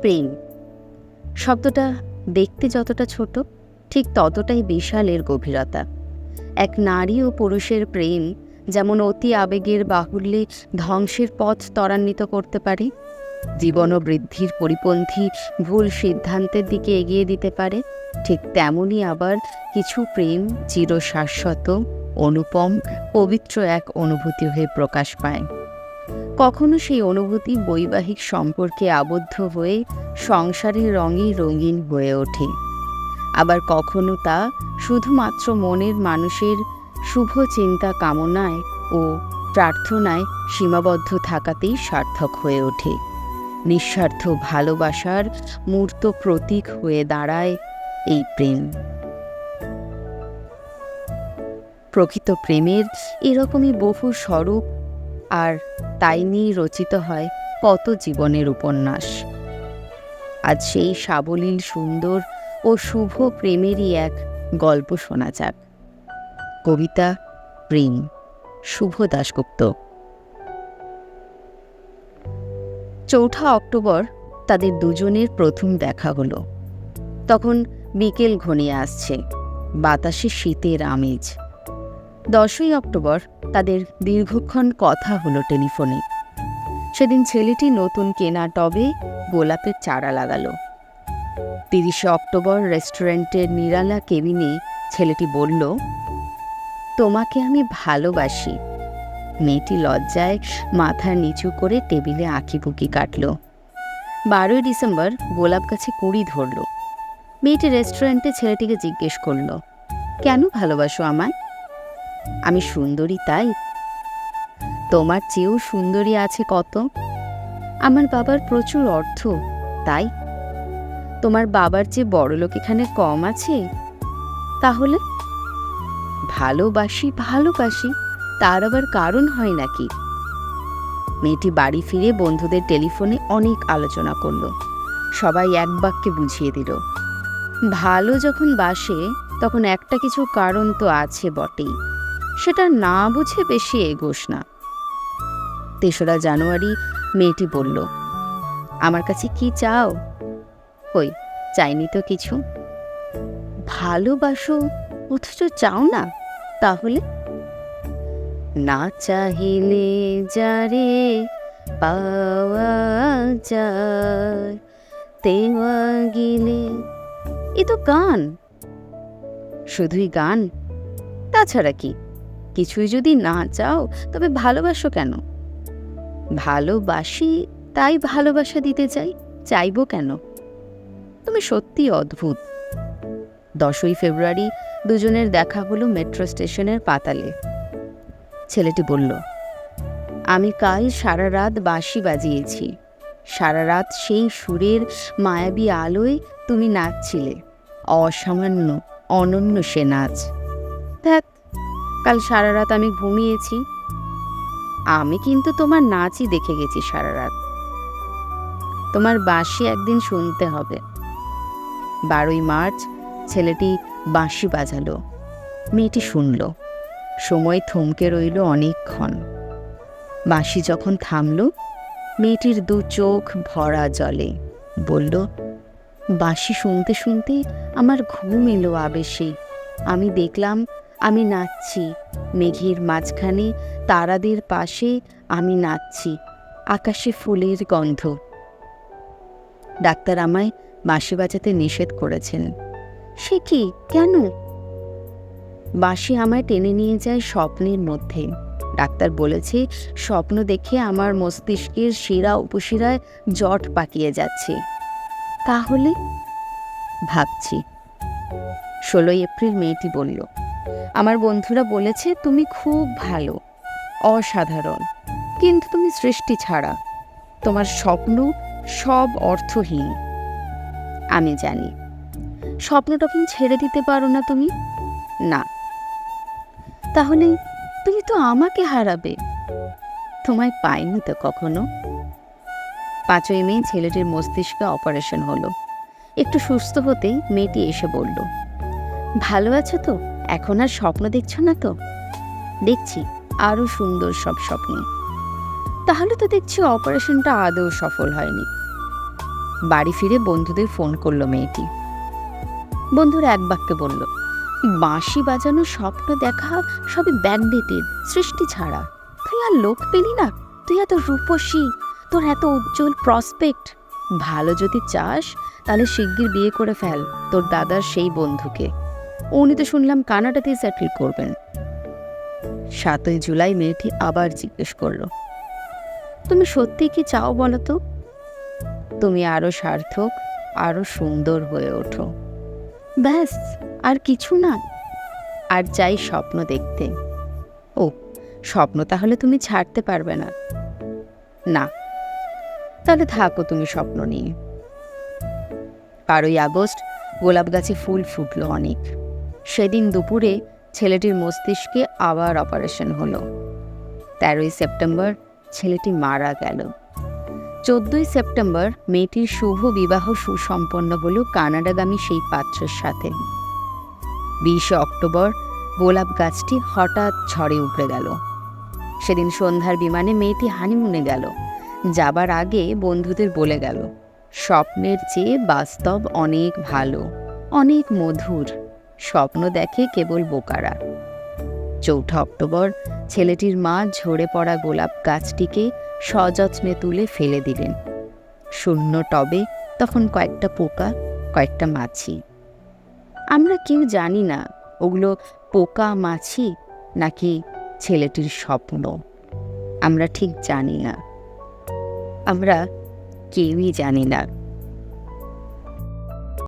প্রেম। শব্দটা দেখতে যতটা ছোট, ঠিক ততটাই বিশাল এর গভীরতা। এক নারী ও পুরুষের প্রেম যেমন অতি আবেগের বাহুল্যে ধ্বংসের পথ ত্বরান্বিত করতে পারে, জীবন ও বৃদ্ধির পরিপন্থী ভুল সিদ্ধান্তের দিকে এগিয়ে দিতে পারে, ঠিক তেমনই আবার কিছু প্রেম চিরশাশ্বত, অনুপম, পবিত্র এক অনুভূতি হয়ে প্রকাশ পায়। কখনো সেই অনুভূতি বৈবাহিক সম্পর্কে আবদ্ধ হয়ে সংসারের রঙে রঙিন হয়ে ওঠে। আবার কখনো তা শুধুমাত্র মনের মানুষের শুভ চিন্তা কামনায় ও প্রার্থনায় সীমাবদ্ধ থাকাতেই সার্থক হয়ে ওঠে। নিঃস্বার্থ ভালোবাসার মূর্ত প্রতীক হয়ে দাঁড়ায় এই প্রেম। প্রকৃত প্রেমের এরকমই বহু স্বরূপ আর তাই নিয়েই রচিত হয় কত জীবনের উপন্যাস। আজ সেই সাবলীল, সুন্দর ও শুভ প্রেমেরই এক গল্প শোনা যাক। কবিতা, প্রেম, শুভ দাশগুপ্ত। চৌঠা অক্টোবর তাদের দুজনের প্রথম দেখা হলো। তখন বিকেল ঘনিয়ে আসছে। বাতাসে শীতের আমেজ। দশই অক্টোবর তাদের দীর্ঘক্ষণ কথা হলো টেলিফোনে। সেদিন ছেলেটি নতুন কেনা টবে গোলাপের চারা লাগালো। তিরিশে অক্টোবর রেস্টুরেন্টের নিরালা কেবিনে ছেলেটি বলল, তোমাকে আমি ভালোবাসি। মেয়েটি লজ্জায় মাথা নিচু করে টেবিলে আঁকিবুকি কাটল। বারোই ডিসেম্বর গোলাপ গাছে কুড়ি ধরল। মেয়েটি রেস্টুরেন্টে ছেলেটিকে জিজ্ঞেস করল, কেন ভালোবাসো আমায়? আমি সুন্দরী, তাই? তোমার চেয়েও সুন্দরী আছে কত? আমার বাবার প্রচুর অর্থ, তাই? তোমার বাবার চেয়ে বড় লোক এখানে কম আছে? তাহলে? ভালোবাসি ভালোবাসি, তার আবার কারণ হয় নাকি? মেয়েটি বাড়ি ফিরে বন্ধুদের টেলিফোনে অনেক আলোচনা করল। সবাই এক বাক্যে বুঝিয়ে দিল। ভালো যখন বাসে, তখন একটা কিছু কারণ তো আছে বটেই। সেটা না বুঝে বেশি এগোস না। তেসরা জানুয়ারি মেয়েটি বলল, আমার কাছে কি চাও? কই চাইনি তো কিছু। ভালোবাসো, অথচ চাও না, তাহলে? না চাহিলে যারে পাওয়া যায় তেওয়া গিলে। এ তো গান। শুধুই গান? তাছাড়া কি? কিছুই যদি না চাও, তবে ভালোবাসো কেন? ভালোবাসি, তাই ভালোবাসা দিতে চাই, চাইব কেন? তুমি সত্যি অদ্ভুত। দশই ফেব্রুয়ারি দুজনের দেখা হলো মেট্রো স্টেশনের পাতালে। ছেলেটি বলল, আমি কাল সারা রাত বাঁশি বাজিয়েছি। সারা রাত সেই সুরের মায়াবী আলোয় তুমি নাচছিলে। অসামান্য, অনন্য সে নাচ। দেখ কাল সারা রাত আমি ঘুমিয়েছি। আমি কিন্তু তোমার নাচই দেখে গেছি সারা রাত। তোমার বাঁশি একদিন শুনতে হবে। বারোই মার্চ ছেলেটি বাঁশি বাজালো। মেয়েটি শুনল। সময় থমকে রইল অনেকক্ষণ। বাঁশি যখন থামল, মেয়েটির দু চোখ ভরা জলে। বলল, বাঁশি শুনতে শুনতে আমার ঘুম এলো আবেশে। আমি দেখলাম আমি নাচছি। মেঘের মাঝখানে তারাদের পাশে আমি নাচছি। আকাশে ফুলের গন্ধ। ডাক্তার আমায় বাঁশি বাজাতে নিষেধ করেছেন। সে কি? কেন? বাঁশি আমায় টেনে নিয়ে যায় স্বপ্নের মধ্যে। ডাক্তার বলেছে, স্বপ্ন দেখে আমার মস্তিষ্কের শিরা উপশিরায় জট পাকিয়ে যাচ্ছে। তাহলে? ভাবছি। ষোলোই এপ্রিল মেয়েটি বলল আমার বন্ধুরা বলেছে, তুমি খুব ভালো, অসাধারণ। কিন্তু তুমি সৃষ্টি ছাড়া। তোমার স্বপ্ন সব অর্থহীন। আমি জানি। স্বপ্ন টপ্ন ছেড়ে দিতে পারো না তুমি? না। তাহলে তুমি তো আমাকে হারাবে। তোমায় পাইনি তো কখনো? পাঁচই মে ছেলেটির মস্তিষ্কে অপারেশন হলো। একটু সুস্থ হতেই মেয়েটি এসে বলল, ভালো আছো তো? এখন আর স্বপ্ন দেখছ না তো? দেখছি আরও সুন্দর সব স্বপ্ন। তাহলে তো দেখছি অপারেশনটা আদৌ সফল হয়নি। বাড়ি ফিরে বন্ধুদের ফোন করল মেয়েটি। বন্ধুরা এক বাক্যে বলল, বাঁশি বাজানো স্বপ্ন দেখা সবই ব্যাকডেটেড সৃষ্টি ছাড়া। তুই আর লোক পেলি না? তুই এত রূপসী, তোর এত উজ্জ্বল প্রসপেক্ট ভালো যদি চাস, তাহলে শিগগির বিয়ে করে ফেল, তোর দাদার সেই বন্ধুকে। উনি তো শুনলাম কানাডাতেই সেটেল করবেন। সাতই জুলাই মেয়েটি আবার জিজ্ঞেস করল, তুমি সত্যি কি চাও বলো তো? তুমি আরও সার্থক, আরও সুন্দর হয়ে ওঠো। ব্যাস, আর কিছু না। আর চাই স্বপ্ন দেখতে। ও, স্বপ্ন তাহলে তুমি ছাড়তে পারবে না। না, তাহলে থাকো তুমি স্বপ্ন নিয়ে। বারোই আগস্ট গোলাপ গাছে ফুল ফুটলো অনেক। সেদিন দুপুরে ছেলেটির মস্তিষ্কে আবার অপারেশন হলো। তেরোই সেপ্টেম্বর ছেলেটি মারা গেল। চোদ্দই সেপ্টেম্বর মেয়েটির শুভ বিবাহ সুসম্পন্ন হলো কানাডাগামী সেই পাত্রের সাথে। বিশে অক্টোবর গোলাপ গাছটি হঠাৎ ঝড়ে উপড়ে গেল। সেদিন সন্ধ্যার বিমানে মেয়েটি হানিমুনে গেল। যাবার আগে বন্ধুদের বলে গেল, স্বপ্নের চেয়ে বাস্তব অনেক ভালো, অনেক মধুর। স্বপ্ন দেখে কেবল বোকারা। চৌঠা অক্টোবর, ছেলেটির মা ঝরে পড়া গোলাপ গাছটিকে সযত্নে তুলে ফেলে দিলেন। শূন্য টবে তখন কয়েকটা পোকা, কয়েকটা মাছি। আমরা কেউ জানি না, ওগুলো পোকা, মাছি নাকি ছেলেটির স্বপ্ন। আমরা ঠিক জানি না। আমরা কেউই জানি না।